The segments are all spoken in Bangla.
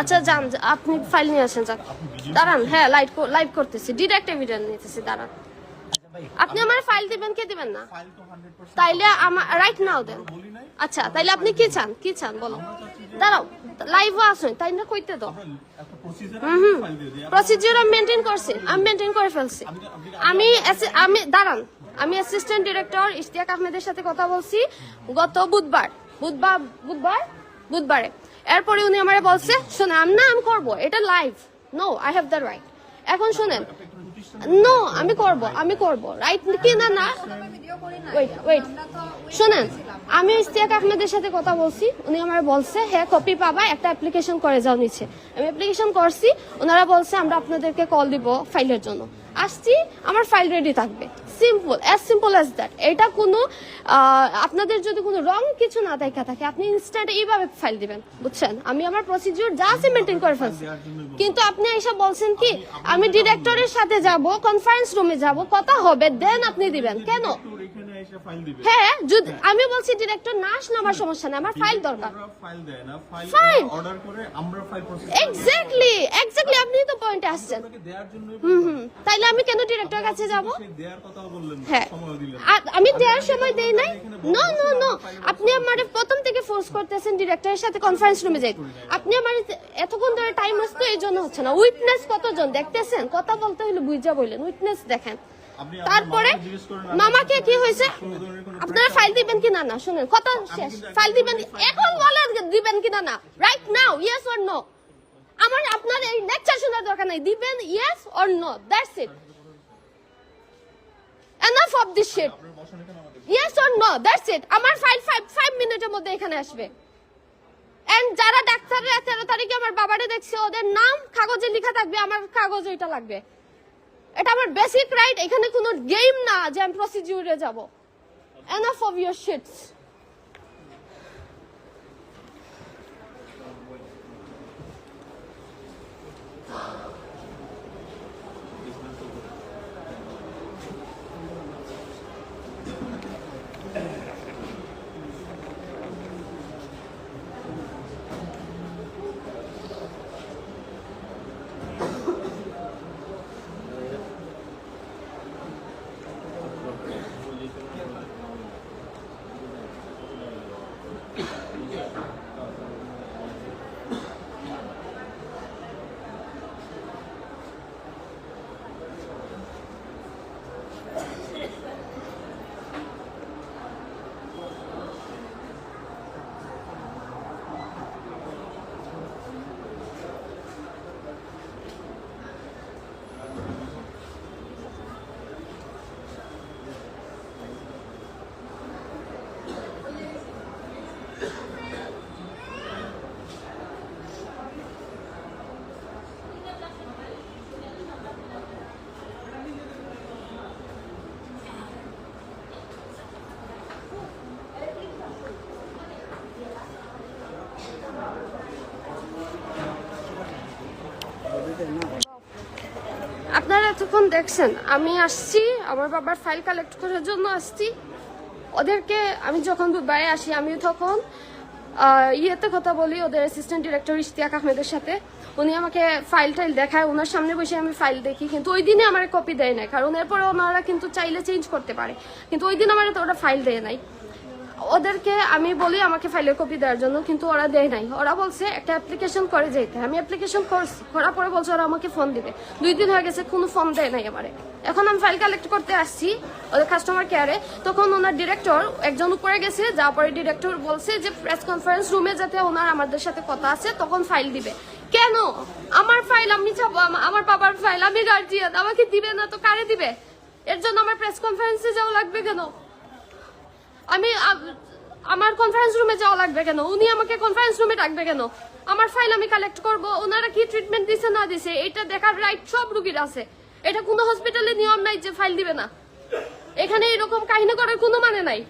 আচ্ছা যান, আপনি ফাইল নিয়ে আসেন, যান। দাঁড়ান হ্যাঁ লাইভ লাইভ করতেছি। ডিরেক্ট এভিডেন্স নিতেছি, দাঁড়ান। আপনি আমার ফাইল দিবেন, কে দিবেন না? ফাইল তো 100% তাইলে আমার রাইট নাও দেন। আচ্ছা তাইলে আপনি কি চান? কি চান? বলো। দাঁড়াও লাইভও আসুন তাই না কইতে দাও। দিই প্রসিডিউর আমি মেনটেন করছি, আমি মেনটেন করে ফেলছি। আমি আমি দাঁড়ান, আমি অ্যাসিস্ট্যান্ট ডিরেক্টর ইশতিয়াক আহমেদের সাথে কথা বলছি গত বুধবার। বুধবার বুধবার, বুধবারে। এরপরে উনি আমারে বলছে শোনেন আমি না, আমি করব। এটা live no I have the right এখন শোনেন নো আমি করব আমি করব। রাইট কি না না? ওয়েট ওয়েট শুনেন, আমি ইস্তিয়াক আহমেদের সাথে কথা বলছি। উনি আমার বলছে হ্যাঁ কপি পাবা? একটা অ্যাপ্লিকেশন করে যাও নিচে। আমি অ্যাপ্লিকেশন করছি ওনারা বলছে, আমরা আপনাদেরকে কল দিব ফাইলের জন্য। আসছি, আমার ফাইল রেডি থাকবে। Simple as simple as that এটা কোনো আপনাদের যদি কোনো রং কিছু না দেখা থাকে, আপনি ইনস্ট্যান্ট এইভাবে ফাইল দিবেন, বুঝছেন? আমি আমার প্রসিডিওর যা আছে মেনটেন করে ফেলছি। কিন্তু আপনি এইসব বলছেন কি, আমি ডিরেক্টরের সাথে যাব কনফারেন্স রুমে যাব, কথা হবে দেন আপনি দিবেন। কেন? হ্যাঁ যদি আমি বলছি ডিরেক্টর না আসলে আমার সমস্যা নেই আমার ফাইল দরকার। ফাইল দেয় না ফাইল অর্ডার করে আমরা ফাইল প্রসেস এক্স্যাক্টলি এক্স্যাক্টলি আপনি তো পয়েন্টে আসছেন। হুম হুম তাইলে আমি কেন ডিরেক্টর কাছে যাব? সেই দেওয়ার কথা বললেন হ্যাঁ। সময় দিলেন আমি দেওয়ার সময় দেই নাই। নো নো নো আপনি আমার প্রথম থেকে ফোর্স করতেছেন ডিরেক্টরের সাথে কনফারেন্স রুমে যাই। আপনি আমার এতক্ষণ ধরে টাইম আসতো এই জন্য হচ্ছে না। উইটনেস কতজন? দেখতেছেন? কথা বলতে হলে বুঝা বললেন উইটনেস দেখেন। তারপরে মামাকে কি হয়েছে? আপনারা ফাইল দিবেন কি না শুনেন কথা শেষ। ফাইল দিবেন এখন বলেন দিবেন কি না right now yes or no আমার আপনার এই লেকচার শোনার দরকার নাই। দিবেন yes or no that's it enough of this sheet yes or no that's it আমার ফাইল ফাইভ ফাইভ মিনিটের মধ্যে এখানে আসবে। এন্ড যারা ডাক্তাররা তেরো তারিখে আমার বাবারে দেখছে ওদের নাম কাগজে লেখা থাকবে আমার কাগজ ওইটা লাগবে। এটা আমার বেসিক রাইট এখানে কোনো গেম না যে আমি প্রসিডিউরে যাব। এনাফ অফ ইউর শিটস আপনারা এতক্ষণ দেখছেন, আমি আসছি, আমার বাবার ফাইল কালেক্ট করার জন্য আসছি। ওদেরকে আমি যখন দুবারে আসি আমি তখন ইয়েতে কথা বলি, ওদের অ্যাসিস্ট্যান্ট ডিরেক্টর ইশতিয়াক আহমেদের সাথে। উনি আমাকে ফাইল টাইল দেখায়, ওনার সামনে বসে আমি ফাইল দেখি, কিন্তু ওই দিনে আমার কপি দেয় নাই, কারণ এরপরে ওনারা কিন্তু চাইলে চেঞ্জ করতে পারে। কিন্তু ওই দিন আমার ওরা ফাইল দেয় নাই। ওদেরকে আমি বলি আমাকে ফাইলের কপি দেওয়ার জন্য, কিন্তু ওরা দেয় নাই। ওরা বলছে, একটা অ্যাপ্লিকেশন করে যেতে। আমি অ্যাপ্লিকেশন করছি করার পরে বলছে, ওরা আমাকে ফোন দিবে। দুই দিন হয়ে গেছে, কোনো ফোন দেয় নাই আমারে এখন আমি ফাইল কালেক্ট করতে আসছি, ওদের কাস্টমার কেয়ারে তখন ওনার ডিরেক্টর একজন উপরে গেছে, যাওয়ার পরে ডিরেক্টর বলছে যে প্রেস কনফারেন্স রুমে যাতে ওনার আমাদের সাথে কথা আছে, তখন ফাইল দিবে। কেন? আমার ফাইল আমি চাবো আমার বাবার ফাইল আমি গার্জিয়ান আমাকে দিবে না তো কারে দিবে? এর জন্য আমার প্রেস কনফারেন্সে যাওয়া লাগবে কেন? আমি আমার কনফারেন্স রুমে যাওয়া লাগবে কেন? উনি আমাকে কনফারেন্স রুমে ডাকবে কেন? আমার ফাইল আমি কালেক্ট করব, ওনারা কি ট্রিটমেন্ট দিছে, না দিছে, এটা দেখার রাইট সব রুগীর আছে। এটা কোনো হসপিটালে নিয়ম নাই যে ফাইল দিবে না। এখানে এরকম কাহিনী করার কোনো মানে নাই।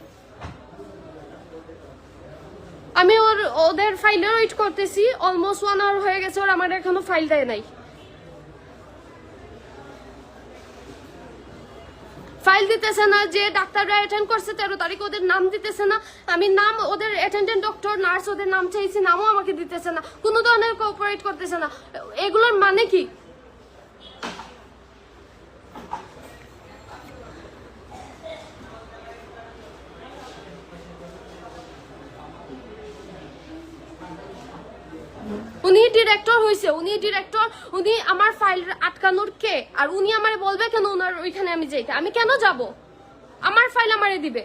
আমি ওর, ওদের ফাইলের ওয়েট করতেছি অলমোস্ট ওয়ান আওয়ার হয়ে গেছে, ওর আমার এখনও ফাইল দেয় নাই। ফাইল দিতেছে না, যে ডাক্তাররা অ্যাটেন্ড করছে তেরো তারিখ ওদের নাম দিতেছে না। আমি নাম, ওদের অ্যাটেন্ডেন্ট ডক্টর নার্স ওদের নাম চাইছি, নামও আমাকে দিতেছে না। কোনো ধরনের কোঅপারেট করতেছে না। এগুলোর মানে কি? ডিরেক্টর হইছে, উনি ডিরেক্টর উনি আমার ফাইল আটকানোর কে? আর উনি আমারে বলবে কেন ওনার ওইখানে আমি যাইতে? আমি কেন যাব? আমার ফাইল আমারে দিবে।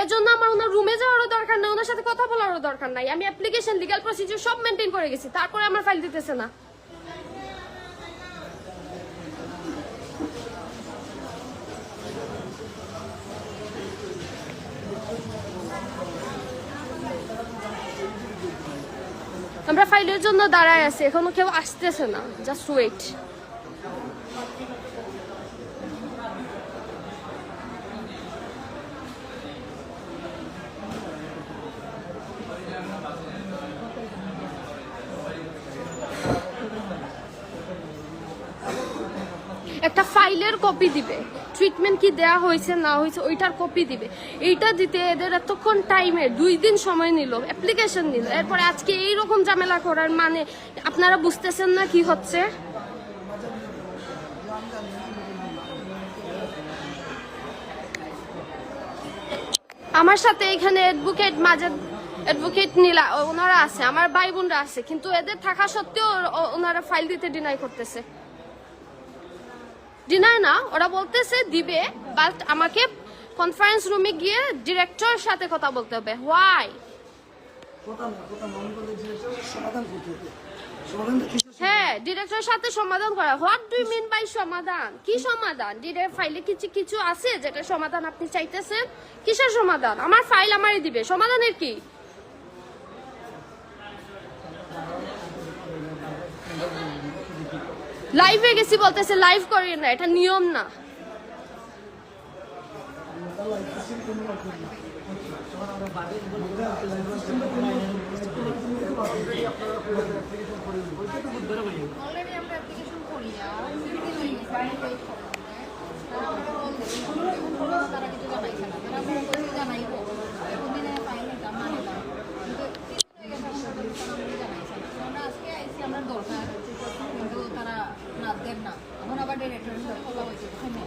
এর জন্য আমার ওনার রুমে যাওয়ারও দরকার নাই, ওনার সাথে কথা বলারও দরকার নাই। আমি অ্যাপ্লিকেশন লিগাল প্রসিডিউর সব মেনটেন করে গেছি, তারপরে আমার ফাইল দিতেছে না। আমরা ফাইলের জন্য দাঁড়ায় আছি এখনও কেউ আসতেছে না। জাস্ট ওয়েট একটা ফাইলের কপি দিবে। ট্রিটমেন্ট কি দেয়া হয়েছে, না হয়েছে, ওইটার কপি দিবে। এইটা দিতে এদের এতক্ষণ টাইমে দুই দিন সময় নিল অ্যাপ্লিকেশন নিল। এরপরে আজকে এইরকম ঝামেলা করার মানে আপনারা বুঝতেছেন না কি হচ্ছে? আমার সাথে এখানে অ্যাডভোকেট মাঝে অ্যাডভোকেট নীলা, ওনারা আছে, আমার ভাই বোনরা আছে, কিন্তু এদের থাকা সত্ত্বেও ওনারা ফাইল দিতে ডিনাই করতেছে। ডিনার না, ওরা বলতেছে দিবে বাট আমাকে কনফারেন্স রুমে গিয়ে ডিরেক্টর সাথে কথা বলতে হবে। হোয়াই হ্যাঁ ডিরেক্টর সাথে সমাধান করা। হোয়াট ডু মিন বাই সমাধান? কি সমাধান? ডিরেক্ট ফাইলে কিছু কিছু আছে যেটা সমাধান আপনি চাইতেছেন? কিসের সমাধান? আমার ফাইল আমারই দিবে। সমাধানের কি? লাইভে গেছি বলতেছে লাইভ করি না এটা নিয়ম না এখন দিনে ফাইন নিতাম না নিতাম কিন্তু তিন দিন হয়ে গেছে এখন পর্যন্ত তারা আমাকে জানাইছে না তো আমরা আজকে আইসি আমরা দরকার কিন্তু তারা না দেন না এখন আবার ডিরেক্টরের সাথে কথা হয়েছে শুনে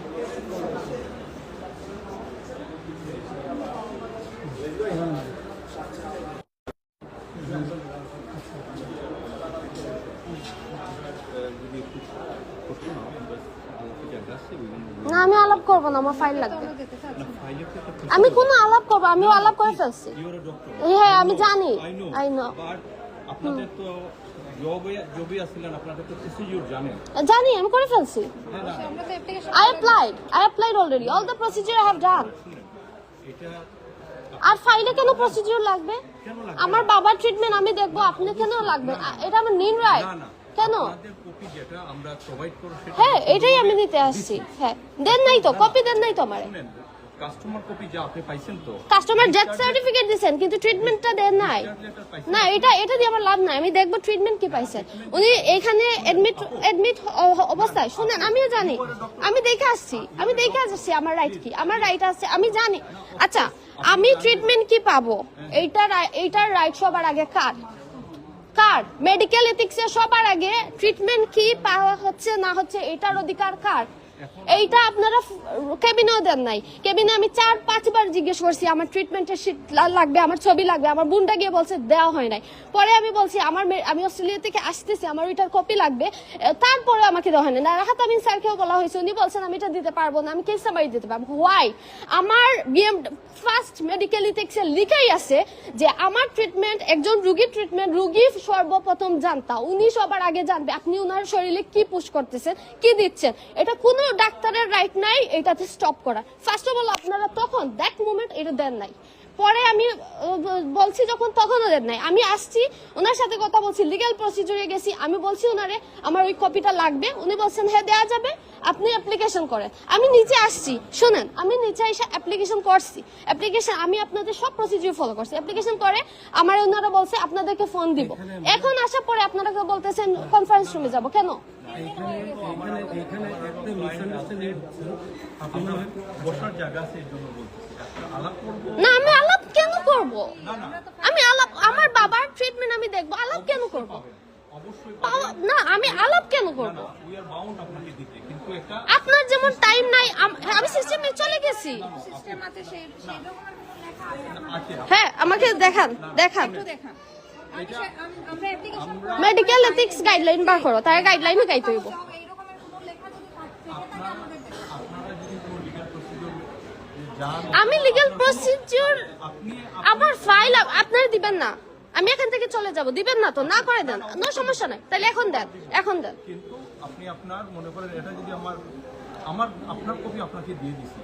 না আমি আলাপ করব না আমার ফাইল লাগবে। আমি কোনো আলাপ করব আমি আলাপ করে ফেলছি। হ্যাঁ আমি জানি। আই নো আপনাদের তো প্রসিডিউর জানি আমি করে ফেলছি। না। না আমরা তো application I applied. I applied already. All the procedure I have done. এটা আর ফাইলে কেন প্রসিডিউর লাগবে? আমার বাবার ট্রিটমেন্ট আমি দেখব আপনি কেন লাগবে? এটা আমার নিন রাইট না না। কেন? হ্যাঁ এটাই আমি নিতে আসছি। হ্যাঁ দেন নাই তো কপি দেন নাই তো আমারে। কাস্টমার কপি যা আপনি পাইছেন তো। কাস্টমার ডেথ সার্টিফিকেট দিছেন কিন্তু ট্রিটমেন্টটা দেন নাই। না এটা এটা দিয়ে আমার লাভ নাই আমি দেখব ট্রিটমেন্ট কি পাইছেন উনি এখানে এডমিট এডমিট অবস্থায়। শুনেন আমিও জানি। আমি দেখে আসছি। আমি দেখে আসছি আমার রাইট কি। আমার রাইট আছে আমি জানি। আচ্ছা আমি ট্রিটমেন্ট কি পাবো? এইটার এইটার রাইট সবার আগে কার? কার? মেডিকেল এথিক্সে সবার আগে ট্রিটমেন্ট কি? পাওয়া হচ্ছে না হচ্ছে এটার অধিকার কার? এইটা আপনারা কেবিনেও দেন নাই। কেবিনে আমি চার, পাঁচবার জিজ্ঞেস করছি, আমার ট্রিটমেন্টের শীট লাগবে, আমার ছবি লাগবে, আমার বোনটা গিয়ে বলছে, দেওয়া হয় নাই। পরে আমি বলছি, আমার আমি অস্ট্রেলিয়া থেকে আসতেছি, আমার ওইটার কপি লাগবে। তারপরে আমাকে দেওয়া হয় না রাহাত আমিন স্যারকেও বলা হয়েছে, উনি বলছেন, আমি এটা দিতে পারব না, আমি কেস সামারি দিতে পারব। হোয়াই আমার বিএম ফার্স্ট মেডিকেল ইথিক্সে লিখাই আছে যে, আমার ট্রিটমেন্ট একজন রুগীর ট্রিটমেন্ট রুগী সর্বপ্রথম জানতা। উনি সবার আগে জানবে, আপনি ওনার শরীরে কি পুশ করতেছেন, কি দিচ্ছেন? এটা কোনো ডাক্তারের রাইট নাই এটাতে স্টপ করা। ফার্স্ট অফ অল আপনারা তখন দ্যাট মোমেন্ট এটা দেন নাই। পরে আমি বলছি যখন তখন ওদের নাই। আমি আসছি ওনার সাথে কথা বলছি লিগ্যাল প্রসিডিউরে গেছি। আমি বলছি ওনারে আমার ওই কপিটা লাগবে। উনি বলছেন হ্যাঁ দেওয়া যাবে। আপনি অ্যাপ্লিকেশন করেন। আমি নিচে আসছি। শোনেন আমি নিচে এসে অ্যাপ্লিকেশন করছি। অ্যাপ্লিকেশন আমি আপনাদের সব প্রসিডিউর ফলো করছি। অ্যাপ্লিকেশন করে আমার ওনারা বলছে আপনাদেরকে ফোন দিব। এখন আসার পরে আপনারা বলতেছেন কনফারেন্স রুমে যাব। কেন? এখানে এখানে এখানে একটা মিসআন্ডারস্ট্যান্ডিং হচ্ছে। আমরা বসার জায়গা আছে এই জন্য বলতেছি আলাপ করব? না আমি আলাপ কেন করব? আমি আলাপ আমার বাবার ট্রিটমেন্ট আমি দেখব আলাপ কেন করব? অবশ্যই না আমি আলাপ কেন করব? উই আর বাউন্ড আপনাকে দিতে কিন্তু একটা আপনার যেমন টাইম নাই হ্যাঁ, আমি সিস্টেমে চলে গেছি। হ্যাঁ আমাকে দেখান দেখান। একটু দেখান। আমি আম- মেডিকেল এথিক্স গাইডলাইন বার করো তার গাইডলাইনে গাইতে হইব কোনো কোনো লিগাল প্রসিডিউর আমি আমার ফাইল আপনারা দিবেন না। আমি এখান থেকে চলে যাব, দিবেন না তো, না করে দেন। নো সমস্যা নাই। তাহলে এখন দেন এখন দেন। কিন্তু আপনি আপনার মনে করেন, এটা যদি আমার আমার, আপনার কপি আপনাকে দিয়ে দিছি।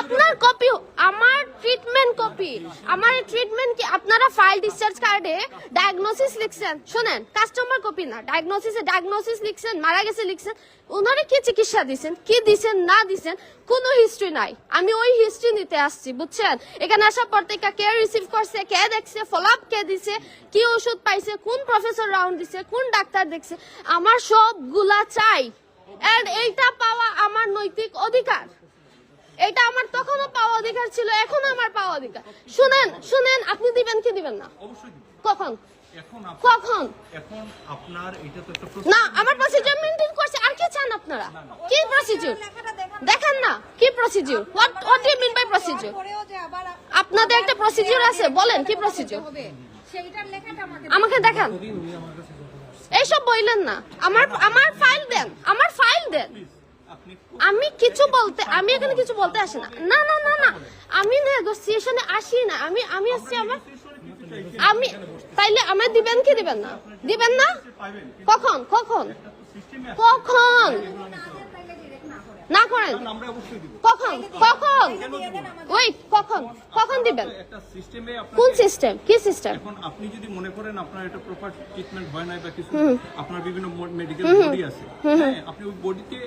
আপনার কপি আমার ট্রিটমেন্ট কপি আমার ট্রিটমেন্ট কি, আপনারা ফাইল ডিসচার্জ কার্ডে ডায়াগনোসিস লিখছেন। শুনেন কাস্টমার কপি না ডায়াগনোসিসে ডায়াগনোসিস লিখছেন, মারা গেছে লিখছেন। ওনারা কি চিকিৎসা দিছেন, কি দিছেন, না দিছেন, কোনো হিস্ট্রি নাই। আমি ওই হিস্ট্রি নিতে আসছি, বুঝছেন? এখানে আসার পর কে রিসিভ করছে, কে দেখছে ফলো আপ কে দিছে, কি ওষুধ পাইছে, কোন প্রফেসর রাউন্ড দিছে, কোন ডাক্তার দেখছে, আমার সবগুলা চাই। এন্ড এইটা পাওয়া আমার নৈতিক অধিকার। এটা আমার তখনও পাওয়া অধিকার ছিল এখনও আমার পাওয়া অধিকার। শুনেন শুনেন আপনি দিবেন কি দিবেন না? কখন? কখন? এখন আপনার এটা তো একটা না আমার প্রসিডিউর মেনটেন করছে। আর কি চান আপনারা? কি প্রসিডিউর লেখাটা দেখান দেখান না কি procedure what what you mean by procedure আপনাদের একটা প্রসিডিউর আছে বলেন কি প্রসিডিউর হবে সেইটার লেখাটা আমাকে আমাকে দেখান। এইসব বললেন না। আমার আমার ফাইল দেন, আমার ফাইল দেন। আমি কিছু বলতে আমি এখানে কিছু বলতে আসি না। না না না না। আমি নেগোসিয়েশনে আসি না। আমি আমি আসছি আমার আমি তাইলে আমার দিবেন কি দিবেন না? দিবেন না? কখন? কখন? কখন? না করেন। কখন? কখন? ওয়েট কখন? কখন দিবেন? কোন সিস্টেম কি সিস্টেম এখন আপনি যদি মনে করেন আপনার এটা প্রপার ট্রিটমেন্ট হয় না বা কিছু আপনার বিভিন্ন মেডিকেল বডি আছে হ্যাঁ আপনি ওই বডিতে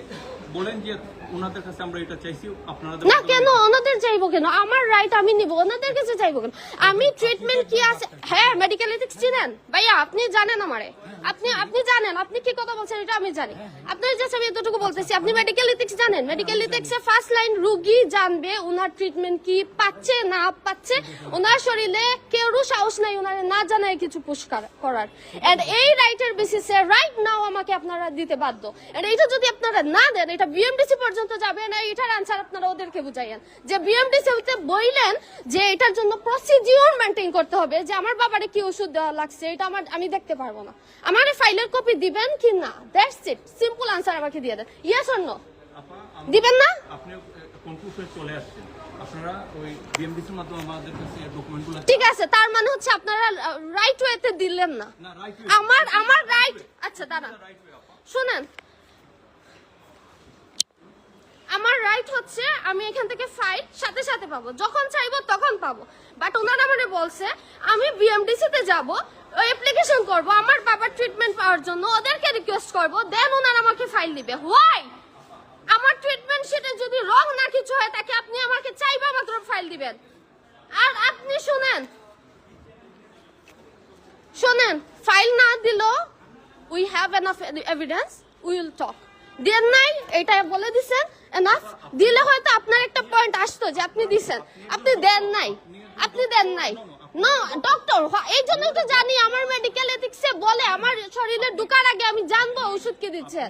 বলেন যে ওনাদের কাছে আমরা এটা চাইছি আপনারা না কেন? ওনাদের চাইব কেন? আমার রাইট আমি নিব। ওনাদের কাছে চাইব কেন? আমি ট্রিটমেন্ট কি আছে? হ্যাঁ মেডিকেল এথিক্স চিনেন? ভাইয়া আপনি জানেন আমারে। আপনি আপনি জানেন। আপনি কি কথা বলছেন এটা আমি জানি। আপনার জাস্ট আমি এতটুকু বলতেছি। আপনি মেডিকেল এথিক্স জানেন? মেডিকেল এথিক্স ফার্স্ট লাইন রোগী জানবে ওনার ট্রিটমেন্ট কি পাচ্ছে না পাচ্ছে। ওনার শরীরে কেউরও সাহস নাই ওনার না জানায় কিছু পুশ করার। এন্ড এই রাইটের বেসিসে রাইট নাও আমাকে আপনারা দিতে বাধ্য। এন্ড এটা যদি আপনারা না দেন এটা বিএমডিসি পর্যন্ত যাবে না এটার আনসার আপনারা ওদেরকে বুঝাইয়েন। যে বিএমডিসি হতে বইলেন যে এটার জন্য প্রসিডিওর মেনটেন করতে হবে যে আমার বাবারে কি ওষুধ দেওয়া লাগছে এটা আমার আমি দেখতে পারব না। আমার ফাইলের কপি দিবেন কি না? দ্যাটস ইট সিম্পল আনসার আমাকে দিয়ে দেন। ইয়েস অর নো দিবেন না? আপনি কনফিউশনে চলে আসছেন? আপনারা ওই বিএমডিসির মাধ্যমে আমাদের কাছে ডকুমেন্টগুলো ঠিক আছে তার মানে হচ্ছে আপনারা রাইট ওয়েতে দিলেন না। আমার আমার রাইট আচ্ছা দাঁড়ান। শুনেন। আমার রাইট হচ্ছে আমি এখান থেকে ফাইল সাথে সাথে পাবো। যখন চাইব তখন পাবো। বাট ওনারা মানে বলছে আমি বিএমডিসি তে যাব অ্যাপ্লিকেশন করব আমার বাবার ট্রিটমেন্ট পাওয়ার জন্য ওদেরকে রিকোয়েস্ট করব দেন ওনারা আমাকে ফাইল দিবে। হোয়াই আমার ট্রিটমেন্ট সেটা যদি রং না কিছু হয়, তাকে আপনি আমাকে চাইবা মাত্র ফাইল দিবেন। আর আপনি শুনেন। শোনেন ফাইল না দিল we have enough evidence we will talk then নাই, এটা বলে দিছেন এনাফ দিলে হয়তো আপনার একটা পয়েন্ট আসতো যে আপনি দিছেন। আপনি দেন নাই। আপনি দেন নাই। নো ডক্টর এই জন্যই তো জানি আমার মেডিকেল এথিক্সে বলে আমার শরীরে ঢুকার আগে আমি জানব ওষুধ কি দিচ্ছেন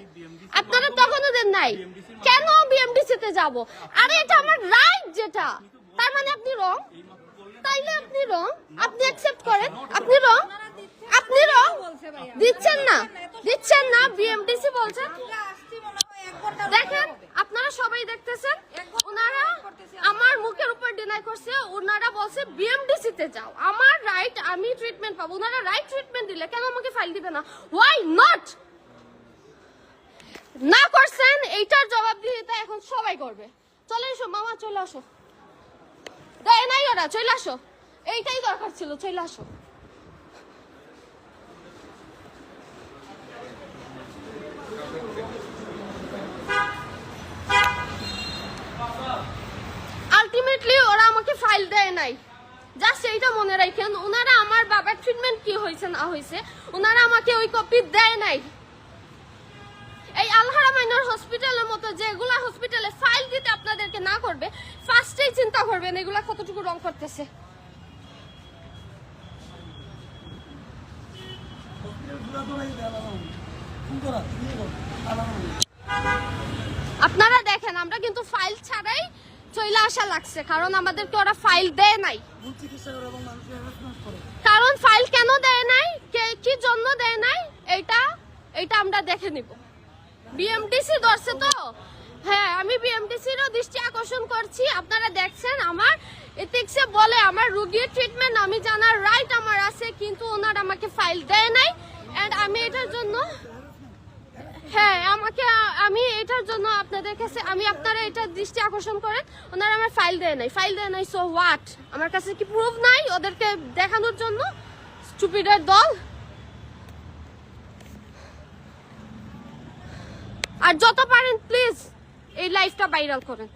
আপনারা তখনও দেন নাই। কেন বিএমডিসি তে যাব? আরে এটা আমার রাইট যেটা। তার মানে আপনি রং তাইলে আপনি রং আপনি অ্যাকসেপ্ট করেন? আপনি রং আপনি রং দিচ্ছেন না। দিচ্ছেন না বিএমডিসি বলছেন? দেখেন, আপনারা সবাই দেখতেছেন, ওনারা আমার মুখের উপর ডিনাই করছে, ওনারা বলছে বিএমডিসি তে যাও। আমার রাইট আমি ট্রিটমেন্ট পাবো। ওনারা রাইট ট্রিটমেন্ট দিলে কেন আমাকে ফাইল দিবে না? ওয়াই নট না করছেন, এইটার জবাব দিয়ে এখন সবাই করবে। চলে এসো, মামা, চলে আসো। দেয় নাই ওরা চলে আসো। এইটাই দরকার ছিল, চলে আসো। আলটিমেটলি ওরা আমাকে ফাইল দেয় নাই। মনে রাখেন, ওনারা আমার বাবার ট্রিটমেন্ট কি হয়েছে না হয়েছে, ওনারা আমাকে ওই কপি দেয় নাই। এই আলহারা মাইনর হসপিটালের মতো যেগুলা হসপিটালে ফাইল দিতে আপনাদেরকে না করবে ফার্স্টেই চিন্তা করবেন এগুলা কতটুকু রং করতেছে। আপনারা দেখেন, আমরা কিন্তু ফাইল ছাড়াই চলে আসা লাগছে, কারণ আমাদেরকে ওরা ফাইল দেয় নাই। কারণ ফাইল কেন দেয় নাই? কে জন্য দেয় নাই? এটা এটা আমরা দেখে নিব। বিএমডিসি ধরছে তো? হ্যাঁ আমি বিএমডিসিরও দৃষ্টি আকর্ষণ করছি। আপনারা দেখছেন আমার এথিক্সে বলে আমার রুগীর ট্রিটমেন্ট আমি জানার রাইট আমার আছে, কিন্তু ওনারা আমাকে ফাইল দেয় নাই। এন্ড আমি এটার জন্য হ্যাঁ আমাকে আমি এটার জন্য আপনাদের কাছে আমি আপনারা এটা দৃষ্টি আকর্ষণ করেন। ওনারা আমার ফাইল দেয় নাই। ফাইল দেয় নাই সো হোয়াট আমার কাছে কি প্রুফ নাই ওদেরকে দেখানোর জন্য? স্টুপিডের দল? আর যত পারেন প্লিজ এই লাইফটা ভাইরাল করেন।